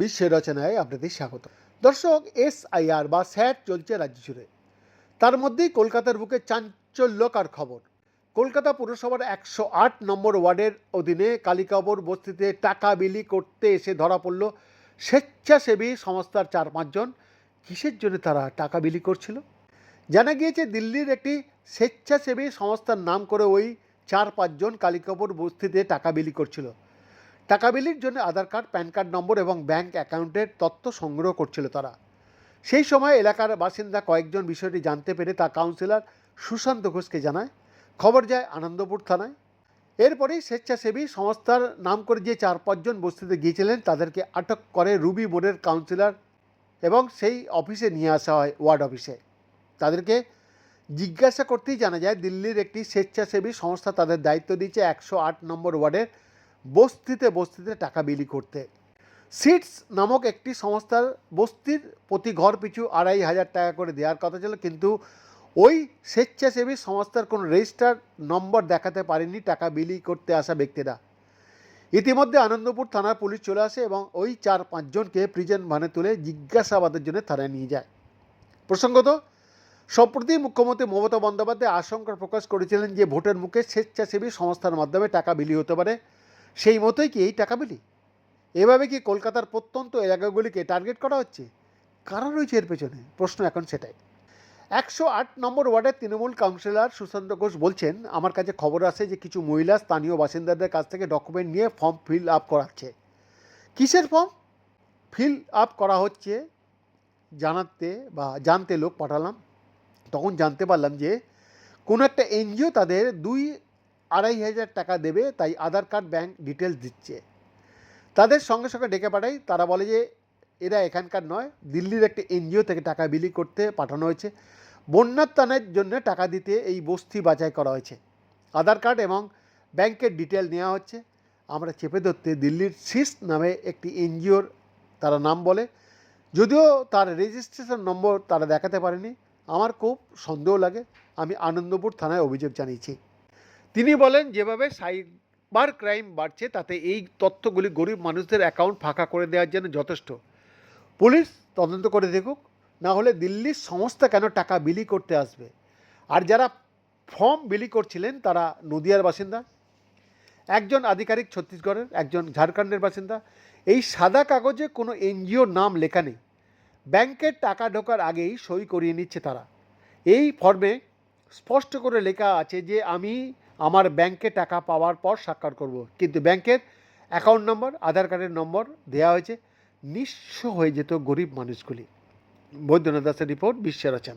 বিশ্বের রচনায় আপনাদের স্বাগত। দর্শক, এসআইআর বা স্যাট চলছে রাজ্য জুড়ে। তার মধ্যেই কলকাতার বুকে চাঞ্চল্যকার খবর। কলকাতা পুরসভার একশো আট নম্বর ওয়ার্ডের অধীনে কালিকাবর বস্তিতে টাকা বিলি করতে এসে ধরা পড়ল স্বেচ্ছাসেবী সংস্থার চার পাঁচজন। কিসের জন্য তারা টাকা বিলি করছিল? জানা গিয়েছে, দিল্লির একটি স্বেচ্ছাসেবী সংস্থার নাম করে ওই চার পাঁচজন কালিকাপুর বস্তিতে টাকা বিলি করছিল। টাকা বিলির জন্য Aadhaar card, PAN card number এবং ব্যাংক অ্যাকাউন্টের তথ্য সংগ্রহ করছিল তারা। সেই সময় এলাকার বাসিন্দা কয়েকজন বিষয়টি জানতে পেরে তা কাউন্সিলর সুশান্ত ঘোষকে জানায়। খবর যায় আনন্দপুর থানায়। এরপরেই স্বেচ্ছাসেবী সংস্থার নাম করে যে চার পাঁচজন বস্তিতে গিয়েছিলেন, তাদেরকে আটক করে রুবি মোড়ের কাউন্সিলর এবং সেই অফিসে নিয়ে আসা হয় ওয়ার্ড অফিসে। তাদেরকে জিজ্ঞাসা করতেই জানা যায়, দিল্লির একটি স্বেচ্ছাসেবী সংস্থা তাদের দায়িত্ব দিয়েছে একশো আট নম্বর ওয়ার্ডের বস্তিতে বস্তিতে টাকা বিলি করতে। সিটস নামক একটি সংস্থার বস্তির প্রতি ঘর পিছু আড়াই হাজার টাকা করে দেওয়ার কথা ছিল, কিন্তু ওই স্বেচ্ছাসেবী সংস্থার কোনো রেজিস্টার নম্বর দেখাতে পারেনি টাকা বিলি করতে আসা ব্যক্তিরা। ইতিমধ্যে আনন্দপুর থানার পুলিশ চলে আসে এবং ওই চার পাঁচজনকে প্রিজন ভানে তুলে জিজ্ঞাসাবাদের জন্য থানায় নিয়ে যায়। প্রসঙ্গত সম্প্রতি মুখ্যমন্ত্রী মমতা বন্দ্যোপাধ্যায় আশঙ্কা প্রকাশ করেছিলেন যে ভোটের মুখে স্বেচ্ছাসেবী সংস্থার মাধ্যমে টাকা বিলি হতে পারে। সেই মতোই কি এই টাকা বিলি? এভাবে কি কলকাতার প্রত্যন্ত এলাকাগুলিকে টার্গেট করা হচ্ছে? কারণ রয়েছে এর পেছনে? প্রশ্ন এখন সেটাই। একশো আট নম্বর ওয়ার্ডের তৃণমূল কাউন্সিলর সুশান্ত ঘোষ বলছেন, আমার কাছে খবর আছে যে কিছু মহিলা স্থানীয় বাসিন্দাদের কাছ থেকে ডকুমেন্ট নিয়ে ফর্ম ফিল আপ করাচ্ছে। কিসের ফর্ম? ফিল আপ করা হচ্ছে, জানাতে বা জানতে লোক পাঠালাম। তখন জানতে পারলাম যে কোনো একটা এনজিও তাদের দুই আড়াই হাজার টাকা দেবে, তাই আধার কার্ড, ব্যাংক ডিটেলস দিচ্ছে। তাদের সঙ্গে সঙ্গে ডেকে পাঠাই, তারা বলে যে এরা এখানকার নয়, দিল্লির একটি এনজিও থেকে টাকা বিলি করতে পাঠানো হয়েছে। বন্যার ত্রাণের জন্য টাকা দিতে এই বস্তি বাছাই করা হয়েছে। আধার কার্ড এবং ব্যাংকের ডিটেল নেওয়া হচ্ছে। আমরা চেপে ধরতে দিল্লির সিস নামে একটি এনজিওর তারা নাম বলে। যদিও তার রেজিস্ট্রেশন নম্বর তারা দেখাতে পারেনি। আমার খুব সন্দেহ লাগে, আমি আনন্দপুর থানায় অভিযোগ জানিয়েছি। তিনি বলেন, যেভাবে সাইবার ক্রাইম বাড়ছে, তাতে এই তথ্যগুলি গরিব মানুষদের অ্যাকাউন্ট ফাঁকা করে দেওয়ার জন্য যথেষ্ট। পুলিশ তদন্ত করে দেখুক, না হলে দিল্লির সংস্থা কেন টাকা বিলি করতে আসবে? আর যারা ফর্ম বিলি করছিলেন, তারা নদিয়ার বাসিন্দা, একজন আধিকারিক ছত্তিশগড়ের, একজন ঝাড়খণ্ডের বাসিন্দা। এই সাদা কাগজে কোনো এনজিওর নাম লেখা নেই। ব্যাংকের টাকা ঢোকার আগেই সই করিয়ে নিচ্ছে তারা। এই ফর্মে স্পষ্ট করে লেখা আছে যে, আমি আমার ব্যাংকে টাকা পাওয়ার পর স্বাক্ষর করব। কিন্তু ব্যাংকের অ্যাকাউন্ট নম্বর, আধার কার্ডের নম্বর দেওয়া হয়েছে। নিঃস্ব হয়ে যেত গরিব মানুষগুলি। বৈদ্যনাথ দাসের রিপোর্ট, বিশ্বের রচনা